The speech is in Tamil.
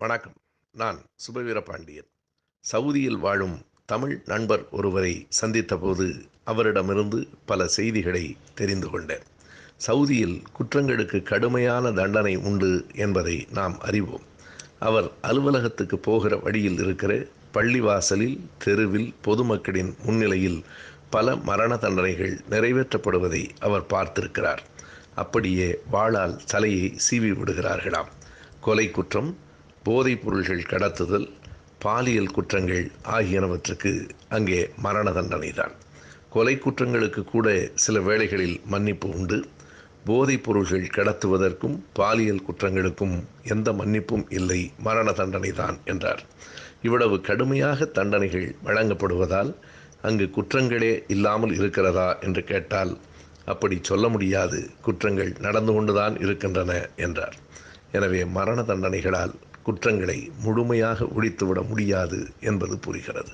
வணக்கம். நான் சுபவீர பாண்டியன். சவுதியில் வாழும் தமிழ் நண்பர் ஒருவரை சந்தித்தபோது அவரிடமிருந்து பல செய்திகளை தெரிந்து கொண்டேன். சவுதியில் குற்றங்களுக்கு கடுமையான தண்டனை உண்டு என்பதை நாம் அறிவோம். அவர் அலுவலகத்துக்கு போகிற வழியில் இருக்கிற பள்ளிவாசலில் தெருவில் பொதுமக்களின் முன்னிலையில் பல மரண தண்டனைகள் நிறைவேற்றப்படுவதை அவர் பார்த்திருக்கிறார். அப்படியே வாளால் தலையை சீவி விடுகிறார்களாம். கொலை குற்றம் போதைப் பொருள்கள் கடத்துதல் பாலியல் குற்றங்கள் ஆகியனவற்றுக்கு அங்கே மரண தண்டனை தான் கொலை குற்றங்களுக்கு கூட சில வேளைகளில் மன்னிப்பு உண்டு. போதைப் பொருள்கள் கடத்துவதற்கும் பாலியல் குற்றங்களுக்கும் எந்த மன்னிப்பும் இல்லை மரண தண்டனை தான் என்றார். இவ்வளவு கடுமையாக தண்டனைகள் வழங்கப்படுவதால் அங்கு குற்றங்களே இல்லாமல் இருக்கிறதா என்று கேட்டால் அப்படி சொல்ல முடியாது. குற்றங்கள் நடந்து கொண்டுதான் இருக்கின்றன என்றார். எனவே மரண தண்டனைகளால் குற்றங்களை முழுமையாக ஒழித்துவிட முடியாது என்பது புரிகிறது.